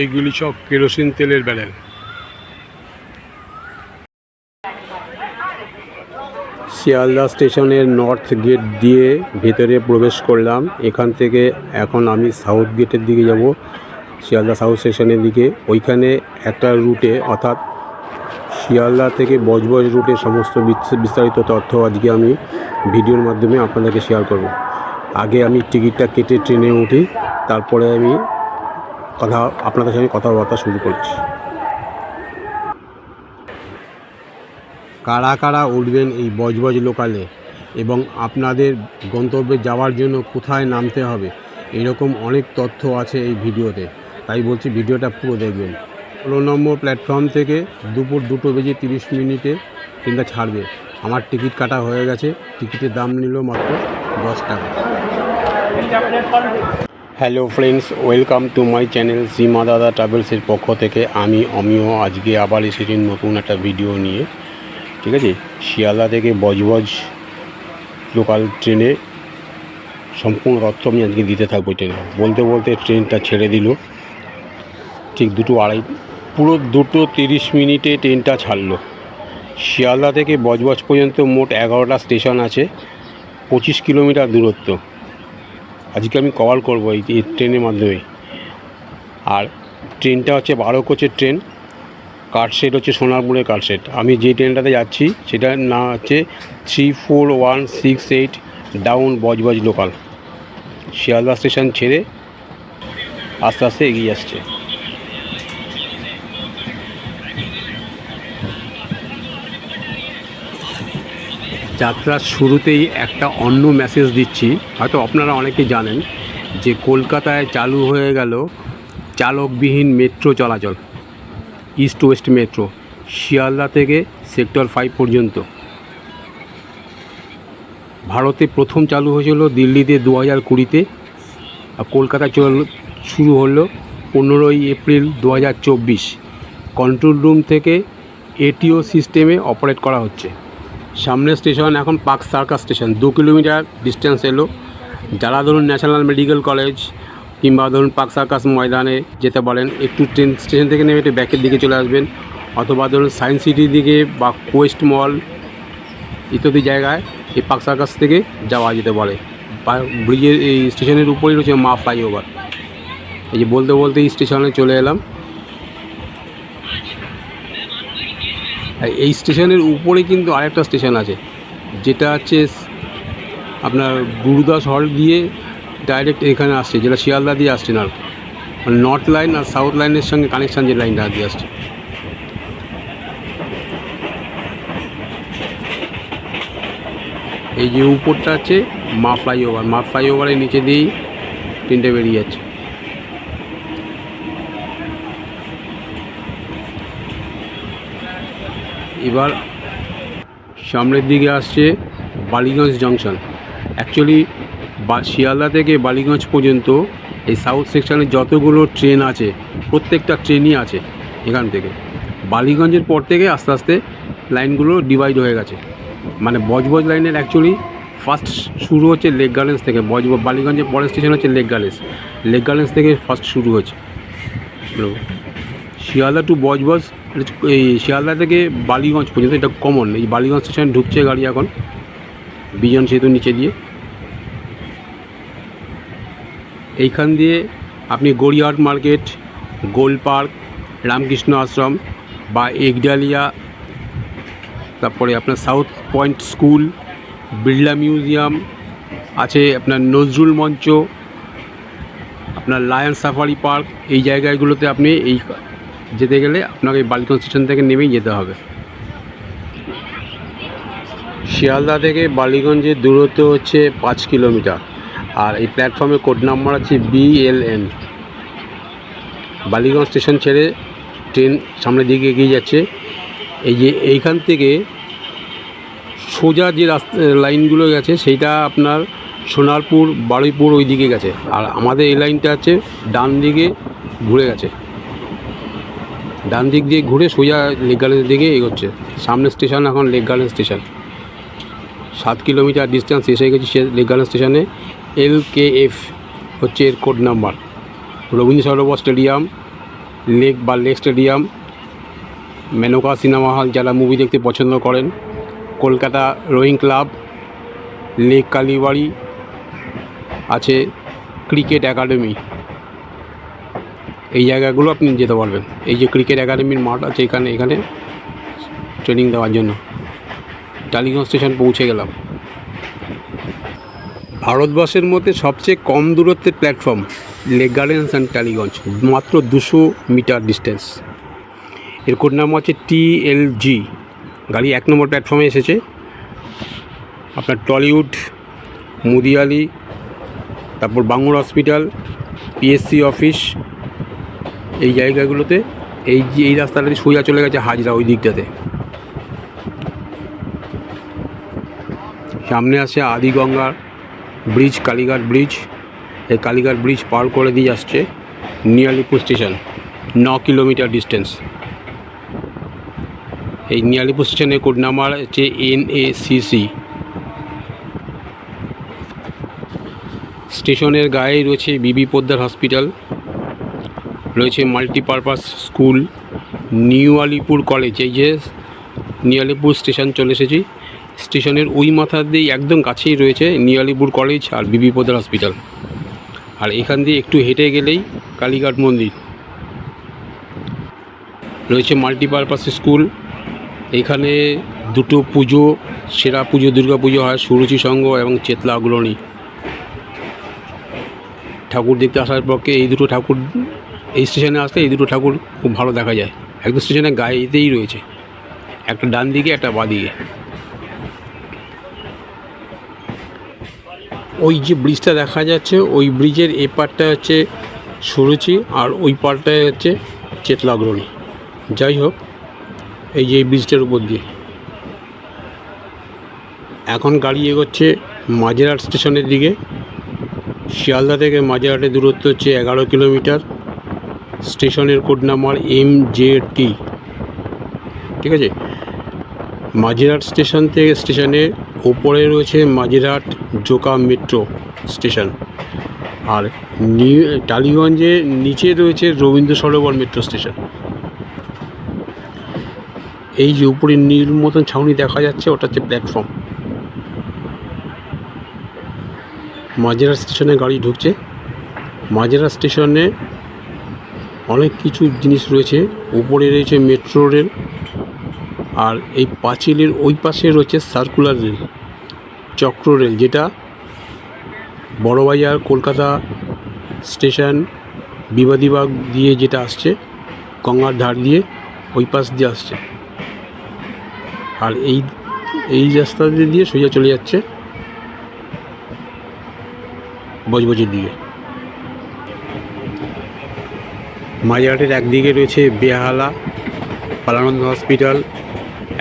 এইগুলি সব কেরোসিন তেলের ব্যারেল। শিয়ালদা স্টেশনের নর্থ গেট দিয়ে ভেতরে প্রবেশ করলাম। এখান থেকে এখন আমি সাউথ গেটের দিকে যাব, শিয়ালদা সাউথ স্টেশনের দিকে। ওইখানে একটা রুটে, অর্থাৎ শিয়ালদা থেকে বজবজ রুটে সমস্ত বিস্তারিত তথ্য আজকে আমি ভিডিওর মাধ্যমে আপনাদেরকে শেয়ার করব। আগে আমি টিকিটটা কেটে ট্রেনে উঠি, তারপরে আমি কথা, আপনাদের সঙ্গে কথাবার্তা শুরু করছি। কারা কারা উঠবেন এই বজবজ লোকালে এবং আপনাদের গন্তব্যে যাওয়ার জন্য কোথায় নামতে হবে, এরকম অনেক তথ্য আছে এই ভিডিওতে। তাই বলছি, ভিডিওটা পুরো দেখবেন। ষোলো নম্বর প্ল্যাটফর্ম থেকে দুপুর দুটো বেজে তিরিশ মিনিটে ট্রেনটা ছাড়বে। আমার টিকিট কাটা হয়ে গেছে, টিকিটের দাম নিল মাত্র দশ টাকা। Hello friends, welcome to my channel Seema দাদা ট্রাভেলসের পক্ষ থেকে আমি অমিয়। আজকে আবার এসেছি নতুন একটা ভিডিও নিয়ে। ঠিক আছে? শিয়ালদা থেকে বজবজ লোকাল ট্রেনে সম্পূর্ণ তথ্য আমি আজকে দিতে থাকব ট্রেনে। বলতে বলতে ট্রেনটা ছেড়ে দিল। ঠিক দুটো আড়াই, পুরো দুটো তিরিশ মিনিটে ট্রেনটা ছাড়লো। শিয়ালদা থেকে বজবজ পর্যন্ত মোট এগারোটা স্টেশন আছে। পঁচিশ কিলোমিটার দূরত্ব। আজকে আমি কভার করব এই ট্রেনের মাধ্যমে। আর ট্রেনটা হচ্ছে বারো কোচের ট্রেন কার্ডসেট হচ্ছে সোনারপুরের কার্ডসেট আমি যে ট্রেনটাতে যাচ্ছি, সেটার নাম হচ্ছে three four one six eight down Budge Budge local. Sealdah station ছেড়ে আস্তে আস্তে এগিয়ে আসছে। যাত্রার শুরুতেই একটা অন্য মেসেজ দিচ্ছি। হয়তো আপনারা অনেকে জানেন যে কলকাতায় চালু হয়ে গেল চালকবিহীন মেট্রো চলাচল ইস্ট ওয়েস্ট মেট্রো শিয়ালদা থেকে সেক্টর ফাইভ পর্যন্ত। ভারতে প্রথম চালু হয়েছিল দিল্লিতে দু হাজার কুড়িতে আর কলকাতায় চল, শুরু হলো পনেরোই এপ্রিল দু হাজার চব্বিশ। কন্ট্রোল রুম থেকে এটিও সিস্টেমে অপারেট করা হচ্ছে। সামনের স্টেশন এখন পার্ক সার্কাস স্টেশন। দু কিলোমিটার ডিস্টেন্স এলো। যারা ধরুন ন্যাশনাল মেডিকেল কলেজ কিংবা ধরুন পার্ক সার্কাস ময়দানে যেতে পারেন একটু ট্রেন স্টেশন থেকে নেমে একটু ব্যাকের দিকে চলে আসবেন অথবা ধরুন সায়েন্স সিটির দিকে বা কোয়েস্ট মল ইত্যাদি জায়গায় এই পার্ক সার্কাস থেকে যাওয়া যেতে পারে ব্রিজের এই স্টেশনের উপরেই রয়েছে মা ফ্লাইওভার। এই যে বলতে বলতে এই স্টেশনে চলে এলাম। এই স্টেশনের উপরে কিন্তু আরেকটা স্টেশন আছে। যেটা হচ্ছে আপনার গুরুদাস হল দিয়ে ডাইরেক্ট এখানে আসছে, যেটা শিয়ালদা দিয়ে আসছে না মানে নর্থ লাইন আর সাউথ লাইনের সঙ্গে কানেকশান যে লাইনটা দিয়ে আসছে। এই যে উপরটা আছে, মা ফ্লাইওভার মা ফ্লাইওভারের নিচে দিয়েই ট্রেনটা বেরিয়ে যাচ্ছে। এবার সামনের দিকে আসছে বালিগঞ্জ জংশন। অ্যাকচুয়ালি বা শিয়ালদা থেকে বালিগঞ্জ পর্যন্ত এই সাউথ সেকশনে যতগুলো ট্রেন আছে, প্রত্যেকটা ট্রেনই আছে এখান থেকে। বালিগঞ্জের পর থেকে আস্তে আস্তে লাইনগুলো ডিভাইড হয়ে গেছে। মানে বজবজ লাইনের অ্যাকচুয়ালি ফার্স্ট শুরু হচ্ছে লেক গার্ডেন্স থেকে, বজ, বালিগঞ্জের পরের স্টেশন হচ্ছে লেক গার্ডেন্স লেক গার্ডেন্স থেকে ফার্স্ট শুরু হচ্ছে। শিয়ালদা টু বজবজ এই শিয়ালদা থেকে বালিগঞ্জ পর্যন্ত, এটা কমন এই বালিগঞ্জ স্টেশন ঢুকছে গাড়ি এখন, বিজন সেতু নিচে দিয়ে। এইখান দিয়ে আপনি গড়িয়াহাট মার্কেট, গোল পার্ক, রামকৃষ্ণ আশ্রম বা এগডালিয়া, তারপরে আপনার south point school, Birla museum, আছে আপনার নজরুল মঞ্চ, আপনার লায়ন সাফারি পার্ক, এই জায়গাগুলোতে আপনি এই যেতে গেলে আপনাকে বালিগঞ্জ স্টেশন থেকে নেমেই যেতে হবে। শিয়ালদা থেকে বালিগঞ্জের দূরত্ব হচ্ছে পাঁচ কিলোমিটার আর এই প্ল্যাটফর্মের কোড নাম্বার আছে B L N Ballygunge station ছেড়ে ট্রেন সামনের দিকে এগিয়ে যাচ্ছে। এই যে এইখান থেকে সোজা যে রাস্তা, লাইনগুলো গেছে, সেইটা আপনার সোনারপুর, বারুইপুর ওই দিকে গেছে। আর আমাদের এই লাইনটা হচ্ছে ডান দিকে ঘুরে গেছে। ডান দিক দিয়ে ঘুরে সোজা লেক গার্ডেন্সের দিকে এগোচ্ছে। সামনের স্টেশন এখন লেক গার্ডেন স্টেশন। সাত কিলোমিটার ডিস্টেন্স এসে গেছি সে লেক গার্ডেন স্টেশনে। এল কে এফ হচ্ছে এর code number Rabindra Sarobar stadium, lake বা lake stadium, Menaka cinema hall যারা মুভি দেখতে পছন্দ করেন। Kolkata rowing club lake Kalibari, আছে ক্রিকেট একাডেমি এই জায়গাগুলো আপনি যেতে পারবেন। এই যে ক্রিকেট একাডেমির মাঠ আছে এখানে এখানে ট্রেনিং দেওয়ার জন্য। টালিগঞ্জ স্টেশন পৌঁছে গেলাম। ভারতবর্ষের মধ্যে সবচেয়ে কম দূরত্বের platform lake gardens and Tollygunge মাত্র দুশো মিটার ডিস্টেন্স এর কোড নাম হচ্ছে টিএলজি গাড়ি এক নম্বর প্ল্যাটফর্মে এসেছে। আপনার টলিউড, মুদিয়ালি, তারপর বাঙুর হসপিটাল পিএসসি অফিস এই জায়গাগুলোতে, এই যে এই রাস্তাটা সোজা চলে গেছে হাজরা ওই দিকটাতে। সামনে আছে আদিগঙ্গা ব্রিজ, কালীঘাট ব্রিজ। এই কালীঘাট ব্রিজ পার করে দিয়ে আসছে নিয়ালিপুর স্টেশন, ন কিলোমিটার ডিস্টেন্স। এই নিয়ালিপুর স্টেশনের কোড নাম্বার হচ্ছে এন এ সিসি স্টেশনের গায়ে রয়েছে বিবি পোদ্দার হসপিটাল। রয়েছে multipurpose school new Alipur college এই যে নিউ আলিপুর স্টেশন চলে এসেছি। স্টেশনের ওই মাথা দিয়ে একদম কাছেই রয়েছে নিউ আলিপুর কলেজ আর বিবি পোদ্দার হসপিটাল আর এখান দিয়ে একটু হেঁটে গেলেই কালীঘাট মন্দির। রয়েছে মাল্টিপারপাস স্কুল এখানে দুটো পুজো, সেরা পুজো, দুর্গা পুজো হয়, সুরুচি সংঘ এবং চেতলা অগ্রণী। ঠাকুর দেখতে আসার পক্ষে এই দুটো ঠাকুর এই স্টেশনে আসতে এই দুটো ঠাকুর খুব ভালো দেখা যায়। একদম স্টেশনের গায়েতেই রয়েছে, একটা ডান দিকে, একটা বাঁ দিকে। ওই যে ব্রিজটা দেখা যাচ্ছে, ওই ব্রিজের এ পারটা হচ্ছে সুরুচি আর ওই পারটায় হচ্ছে চেতলাগ্রণী যাই হোক, এই যে ব্রিজটার উপর দিয়ে। এখন গাড়ি এগোচ্ছে মাঝেরহাট স্টেশনের দিকে। শিয়ালদা থেকে মাঝেরহাটের দূরত্ব হচ্ছে এগারো কিলোমিটার। স্টেশনের code number M J T ঠিক আছে? মাঝেরহাট স্টেশন থেকে স্টেশনে ওপরে রয়েছে মাঝেরহাট জোকা মেট্রো স্টেশন। আর নিউ টালিগঞ্জের নিচে রয়েছে রবীন্দ্র সরোবর মেট্রো স্টেশন। এই যে উপরে নীল মতন ছাউনি দেখা যাচ্ছে, ওটা হচ্ছে প্ল্যাটফর্ম। মাঝেরা স্টেশনে গাড়ি ঢুকছে। মাঝেরা স্টেশনে অনেক কিছু জিনিস রয়েছে। উপরে রয়েছে মেট্রো রেল আর এই পাঁচিলের ওই পাশে রয়েছে সার্কুলার রেল, চক্র রেল, যেটা বড়বাজার, কলকাতা স্টেশন, বিবাদীবাগ দিয়ে যেটা আসছে, গঙ্গার ধার দিয়ে ওই পাশ দিয়ে আসছে। আর এই এই রাস্তা দিয়ে সোজা চলে যাচ্ছে বজবজের দিকে। মাঝারহাটের একদিকে রয়েছে বেহালা, পালানন্দ হসপিটাল,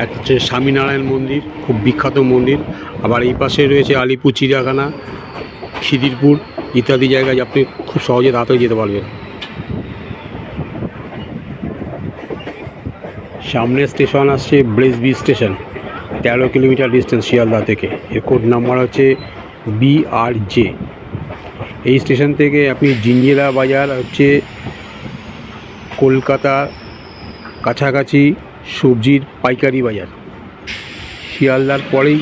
এক হচ্ছে স্বামীনারায়ণ মন্দির, খুব বিখ্যাত মন্দির। আবার এই পাশে রয়েছে আলিপুর চিড়িয়াখানা, খিদিরপুর ইত্যাদি জায়গায় আপনি খুব সহজে তাড়াতাড়ি যেতে পারবেন। সামনে স্টেশন আসছে ব্রেসবি স্টেশন, তেরো কিলোমিটার ডিস্টেন্স শিয়ালদা থেকে। এর কোড নাম্বার হচ্ছে বিআরজে। এই স্টেশন থেকে আপনি জিঞ্জিরা বাজার হচ্ছে কলকাতা কাছাকাছি সবজির পাইকারি বাজার। শিয়ালদার পরেই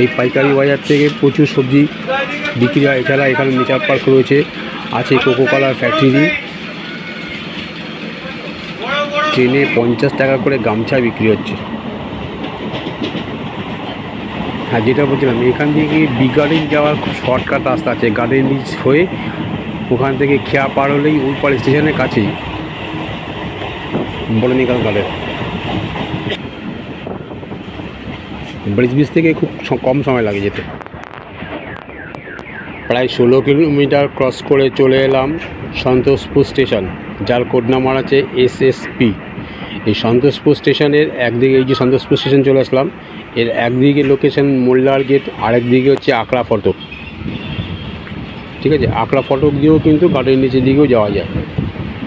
এই পাইকারি বাজার থেকে প্রচুর সবজি বিক্রি হয়। এছাড়া এখানে নেচার পার্ক রয়েছে, আছে কোকো কলার ফ্যাক্টরি ট্রেনে পঞ্চাশ টাকা করে গামছা বিক্রি হচ্ছে। হ্যাঁ যেটা বলছিলাম, এখান থেকে বি গার্ডেন যাওয়ার খুব শর্টকাট রাস্তা আছে। গার্ডেন হয়ে ওখান থেকে খেয়া পার হলেই ওই স্টেশনের কাছেই। বটানিক্যাল গার্ডেন ব্রিজ ব্রিজ থেকে খুব কম সময় লাগে যেতে। প্রায় ষোলো কিলোমিটার ক্রস করে চলে এলাম সন্তোষপুর স্টেশন, যার কোড নাম্বার আছে এস এস পি। এই সন্তোষপুর স্টেশনের একদিকে, এই যে সন্তোষপুর স্টেশন চলে আসলাম, এর একদিকে লোকেশন মোল্লার গেট আর একদিকে হচ্ছে আকড়া ফটক। ঠিক আছে? আকড়া ফটক দিয়েও কিন্তু গাড়ির নিচের দিকেও যাওয়া যায়।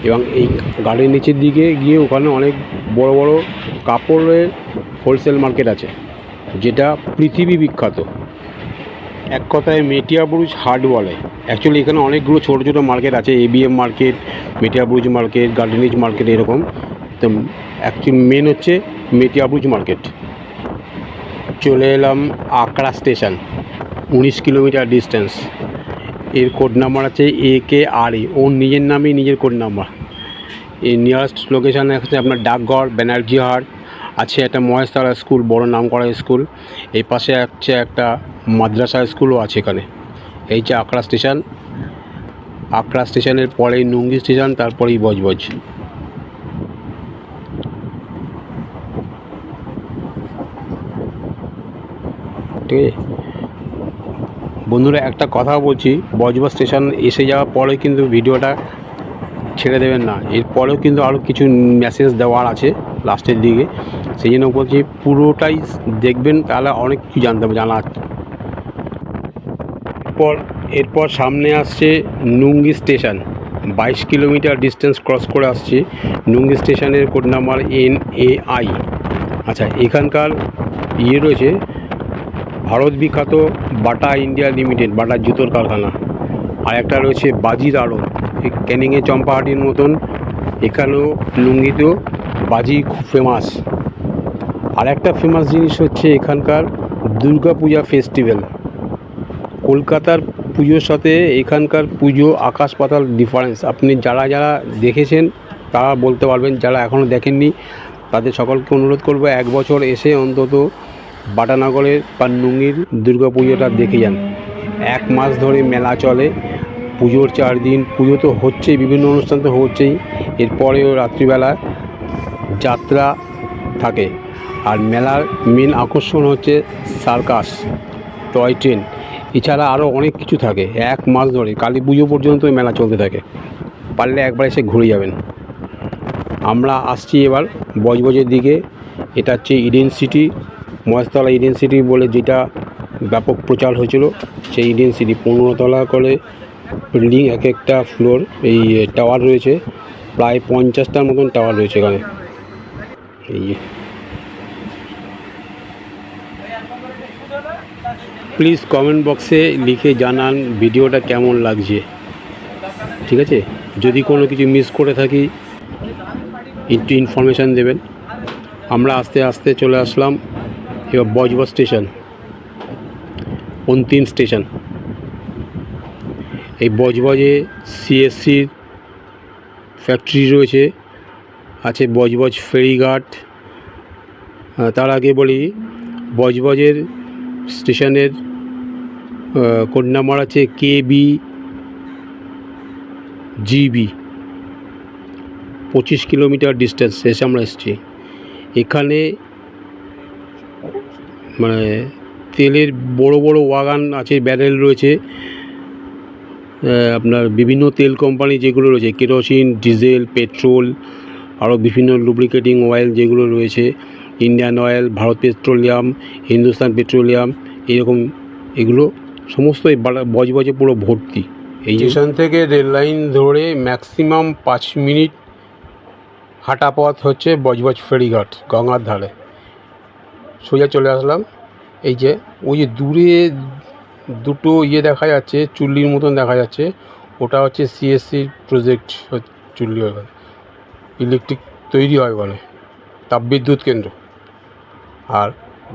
এবং এই গাড়ির নিচের দিকে গিয়ে ওখানে অনেক বড় বড় কাপড়ের হোলসেল মার্কেট আছে, যেটা পৃথিবী বিখ্যাত। এক কথায় মেটিয়াবুরুজ হাট বলে। অ্যাকচুয়ালি এখানে অনেকগুলো ছোটো ছোটো মার্কেট আছে এবিএম মার্কেট মেটিয়াবুরুজ মার্কেট গার্ডেনিজ মার্কেট এরকম। তো অ্যাকচুয়ালি মেন হচ্ছে মেটিয়াবুরুজ মার্কেট। চলে এলাম আকড়া স্টেশন, উনিশ কিলোমিটার ডিস্টেন্স এর কোড নাম্বার আছে এ কে আর ই ওর নিজের নামেই নিজের কোড নাম্বার এই নিয়ারেস্ট লোকেশানে আছে আপনার ডাকঘর ব্যানার্জি হাট আছে একটা মহেশতলা স্কুল, বড় নাম করা স্কুল। এই পাশে আছে একটা মাদ্রাসা স্কুলও আছে এখানে। এই যে আকড়া স্টেশন। আকড়া স্টেশনের পরেই নুঙ্গি স্টেশন, তারপরেই বজবজ। ঠিক আছে? বন্ধুরা, একটা কথা বলছি, বজবজ স্টেশন এসে যাওয়ার পরে কিন্তু ভিডিওটা ছেড়ে দেবেন না। এরপরেও কিন্তু আরও কিছু মেসেজ দেওয়ার আছে লাস্টের দিকে। সেই জন্য বলছি, পুরোটাই দেখবেন, তাহলে অনেক কিছু জানতে হবে জানা এরপর এরপর সামনে আসছে নুঙ্গি স্টেশন। বাইশ কিলোমিটার ডিস্টেন্স ক্রস করে আসছে নুঙ্গি স্টেশনের code number N A I আচ্ছা এখানকার ইয়ে রয়েছে ভারত বিখ্যাত বাটা ইন্ডিয়া লিমিটেড বাটার জুতোর কারখানা। আর একটা রয়েছে বাজির আড়ত এই ক্যানিংয়ে চম্পাহাটির মতন। এখানেও লুঙ্গিতেও বাজি খুব ফেমাস আর একটা ফেমাস জিনিস হচ্ছে এখানকার দুর্গা পূজা ফেস্টিভ্যাল কলকাতার পুজোর সাথে এখানকার পুজো আকাশ পাতাল ডিফারেন্স আপনি যারা যারা দেখেছেন, তারা বলতে পারবেন, যারা এখনও দেখেননি, তাদের সকলকে অনুরোধ করব, এক বছর এসে অন্তত বাটানগরের বা নুঙ্গির দুর্গা পুজোটা দেখে যান। এক মাস ধরে মেলা চলে, পুজোর চার দিন, পুজো তো হচ্ছেই, বিভিন্ন অনুষ্ঠান তো হচ্ছেই, এরপরেও রাত্রিবেলা যাত্রা থাকে। আর মেলার মেন আকর্ষণ হচ্ছে সার্কাস, টয় ট্রেন, এছাড়া আরও অনেক কিছু থাকে। এক মাস ধরে, কালী পুজো পর্যন্ত মেলা চলতে থাকে। পারলে একবার এসে ঘুরে যাবেন। আমরা আসছি এবার বজবজের দিকে। এটা হচ্ছে Eden city Maheshtala Eden city বলে যেটা ব্যাপক প্রচার হয়েছিল, সেই ইডেন সিটি পনেরো তলা করে বিল্ডিং এক একটা ফ্লোর এই টাওয়ার রয়েছে, প্রায় পঞ্চাশটার মতন টাওয়ার রয়েছে এখানে। এই প্লিজ কমেন্ট বক্সে লিখে জানান ভিডিওটা কেমন লাগছে। ঠিক আছে? যদি কোনো কিছু মিস করে থাকি, একটু ইনফরমেশান দেবেন। আমরা আস্তে আস্তে চলে আসলাম। এবার বজবজ স্টেশন অন্তিম স্টেশন। এই বজবজে সিএসসির ফ্যাক্টরি রয়েছে, আছে বজবজ ফেরিঘাট। তার আগে বলি, বজবজের স্টেশনের কোড নাম্বার আছে কে বি জিবি। পঁচিশ কিলোমিটার ডিস্টেন্স এসে আমরা এসেছি। এখানে মানে তেলের বড় বড় ওয়াগান আছে, ব্যারেল রয়েছে। আপনার বিভিন্ন তেল কোম্পানি যেগুলো রয়েছে, কেরোসিন, ডিজেল, পেট্রোল, আরও বিভিন্ন লুব্রিকেটিং অয়েল যেগুলো রয়েছে Indian oil Bharat petroleum Hindustan petroleum এরকম এগুলো সমস্ত বজবজে পুরো ভর্তি। এই স্টেশন থেকে রেল লাইন ধরে ম্যাক্সিমাম পাঁচ মিনিট হাঁটা পথ হচ্ছে বজবজ ফেরিঘাট, গঙ্গার ধারে। সোজা চলে আসলাম। এই যে, ওই যে দূরে দুটো ইয়ে দেখা যাচ্ছে, চুল্লির মতন দেখা যাচ্ছে। ওটা হচ্ছে সিএসসি প্রজেক্ট চুল্লি ওখানে। ইলেকট্রিক তৈরি হয় ওখানে, তাপবিদ্যুৎ কেন্দ্র। আর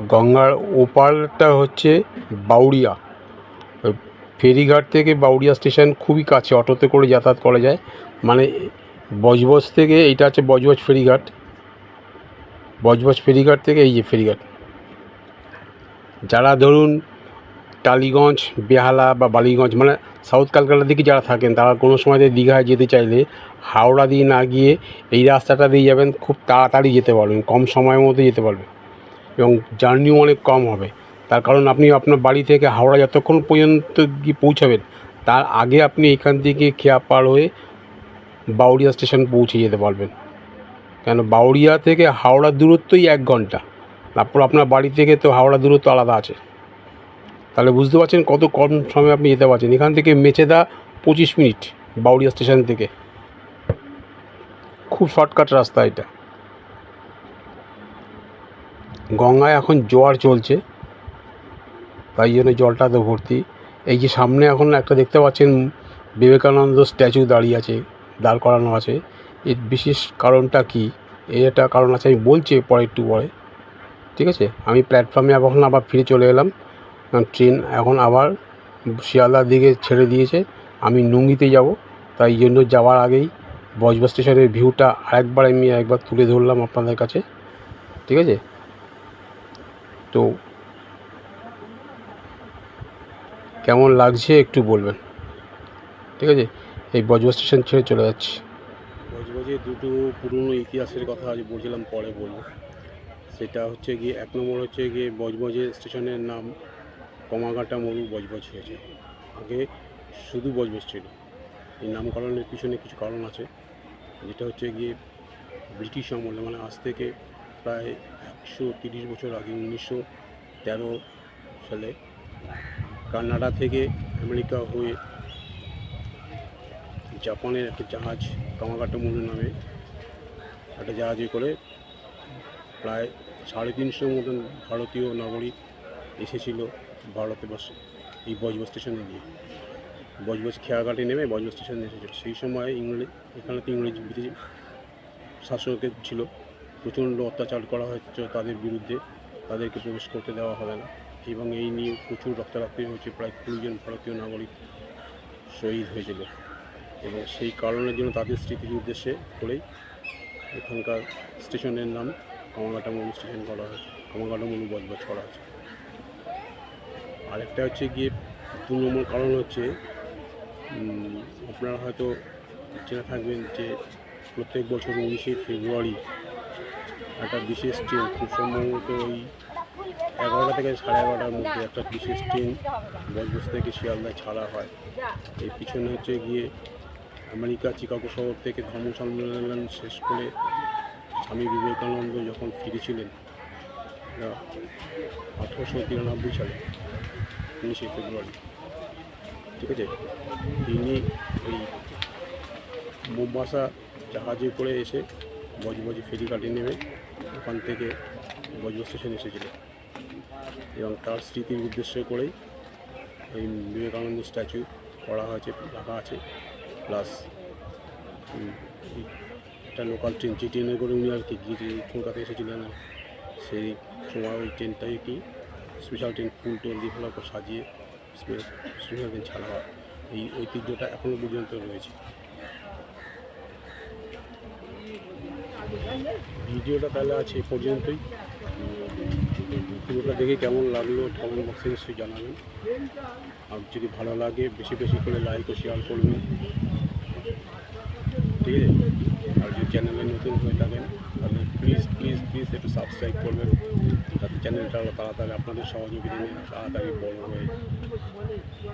গঙ্গার ওপারটা হচ্ছে বাউড়িয়া। ওই ফেরিঘাট থেকে বাউড়িয়া স্টেশন খুবই কাছে, অটোতে করে যাতায়াত করা যায়। মানে বজবজ থেকে, এইটা হচ্ছে বজবজ ফেরিঘাট। বজবজ ফেরিঘাট থেকে এই যে ফেরিঘাট। যারা ধরুন টালিগঞ্জ, বেহালা বা বালিগঞ্জ মানে সাউথ কলকাতার দিকে যারা থাকেন, তারা কোনো সময় দীঘায় যেতে চাইলে হাওড়া দিয়ে না গিয়ে এই রাস্তাটা দিয়ে যাবেন, খুব তাড়াতাড়ি যেতে পারবেন, কম সময়ের মধ্যে যেতে পারবেন এবং জার্নিও অনেক কম হবে। তার কারণ আপনি আপনার বাড়ি থেকে হাওড়া যতক্ষণ পর্যন্ত গিয়ে পৌঁছাবেন, তার আগে আপনি এখান থেকে খেয়া পার হয়ে বাউরিয়া স্টেশন পৌঁছে যেতে পারবেন। কেন? বাউরিয়া থেকে হাওড়ার দূরত্বই এক ঘণ্টা। তারপর আপনার বাড়ি থেকে তো হাওড়া দূরত্ব আলাদা আছে। তাহলে বুঝতে পারছেন কত কম সময়ে আপনি যেতে পারছেন। এখান থেকে মেচেদা পঁচিশ মিনিট বাউরিয়া স্টেশন থেকে। খুব শর্টকাট রাস্তা এটা। গঙ্গায় এখন জোয়ার চলছে। তাই জন্য জলটা তো ভর্তি। এই যে সামনে এখন একটা দেখতে পাচ্ছেন বিবেকানন্দ স্ট্যাচু দাঁড়িয়ে আছে, দাঁড় করানো আছে। এর বিশেষ কারণটা কি? একটা কারণ আছে, আমি বলছি পরে একটু পরে। ঠিক আছে? আমি প্ল্যাটফর্মে এখন আবার ফিরে চলে এলাম। ট্রেন এখন আবার শিয়ালদার দিকে ছেড়ে দিয়েছে। আমি নুঙ্গিতে যাব। তাই জন্য যাওয়ার আগেই বজবা স্টেশনের ভিউটা আরেকবার আমি একবার তুলে ধরলাম আপনাদের কাছে। ঠিক আছে? তো কেমন লাগছে একটু বলবেন। ঠিক আছে? এই বজবা স্টেশন ছেড়ে চলে যাচ্ছি। বজবজে দুটো পুরনো ইতিহাসের কথা আজ বলছিলাম, পরে বলব। সেটা হচ্ছে গিয়ে এক নম্বর হচ্ছে গিয়ে বজবজে স্টেশনের নাম কমাঘাটা মরু বজবজ হয়েছে। আগে শুধু বজবজ ছিল। এই নামকরণের পিছনে কিছু কারণ আছে। যেটা হচ্ছে গিয়ে ব্রিটিশ আমলে মানে আজ থেকে প্রায় একশো তিরিশ বছর আগে উনিশশো তেরো সালে কানাডা থেকে আমেরিকা হয়ে জাপানের একটা জাহাজ কামাঘাটা মরু নামে একটা জাহাজে করে প্রায় সাড়ে তিনশোর মতন ভারতীয় নাগরিক এসেছিল ভারতবর্ষে এই বজবজ স্টেশনে দিয়ে বজবজ খেয়াঘাটে নেমে বজবজ স্টেশনে এসেছিল। সেই সময় ইংরেজ, এখানে তো ইংরেজ ব্রিটিশ শাসকের ছিল। প্রচণ্ড অত্যাচার করা হচ্ছে তাদের বিরুদ্ধে। তাদেরকে প্রবেশ করতে দেওয়া হবে না। এবং এই নিয়ে প্রচুর রক্তারক্তি হয়েছে। প্রায় কুড়িজন ভারতীয় নাগরিক শহীদ হয়েছিল। এবং সেই কারণের জন্য তাদের স্মৃতির উদ্দেশ্যে করেই এখানকার স্টেশনের নাম কামাঘাটা মনু স্টেশন করা হয়েছে কামাঘাটা মনু বজবজ করা হয়েছে। আরেকটা হচ্ছে গিয়ে দু নম্বর কারণ হচ্ছে আপনারা হয়তো জেনে থাকবেন যে প্রত্যেক বছর উনিশে ফেব্রুয়ারি একটা বিশেষ ট্রেন, খুব সম্ভবত ওই এগারোটা থেকে সাড়ে এগারোটার মধ্যে একটা বিশেষ ট্রেন বজবজ থেকে শিয়ালদায় ছাড়া হয়। এর পিছনে হচ্ছে গিয়ে আমেরিকা, চিকাগো শহর থেকে ধর্ম সম্মেলন শেষ করে স্বামী বিবেকানন্দ যখন ফিরেছিলেন আঠেরোশো তিরানব্বই সালে, উনিশে ফেব্রুয়ারি, ঠিক আছে? তিনি এই মোম্বাসা জাহাজে করে এসে বজবজ ফেরিঘাটে নেমে ওখান থেকে বজবজ স্টেশন এসেছিল এবং তার স্মৃতির উদ্দেশ্য করেই এই বিবেকানন্দ স্ট্যাচু করা হয়েছে, রাখা আছে, প্লাস একটা লোকাল ট্রেন যে ট্রেনে করে উনি আর কি গিয়ে কলকাতা এসেছিলেন সেই সময় ওই ট্রেনটাই কি স্পেশাল ট্রেন ফুল টোল দিয়ে ভালো করে সাজিয়ে স্পেশাল ট্রেন ছাড়া হয়। এই ঐতিহ্যটা এখনও পর্যন্ত রয়েছে। ভিডিওটা তাহলে আছে এই পর্যন্তই। ভিডিওটা দেখে কেমন লাগল কমেন্ট বক্সে নিশ্চয়ই জানাবেন। আর যদি ভালো লাগে, বেশি বেশি করে লাইক ও শেয়ার করবেন। ঠিক আছে? চ্যানেলে নতুন হয়ে থাকেন, তাহলে প্লিজ প্লিজ প্লিজ একটু সাবস্ক্রাইব করবেন। যাতে চ্যানেলটা তাড়াতাড়ি আপনাদের সহযোগিতা নিয়ে তাড়াতাড়ি বড় হয়ে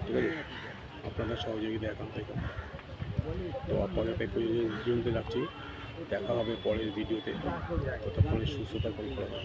ঠিক আছে, আপনাদের সহযোগিতা এখান থেকে। তো আপনাদের পর্যন্ত রাখছি, দেখা হবে পরের ভিডিওতে ততক্ষণে সুস্থতা করা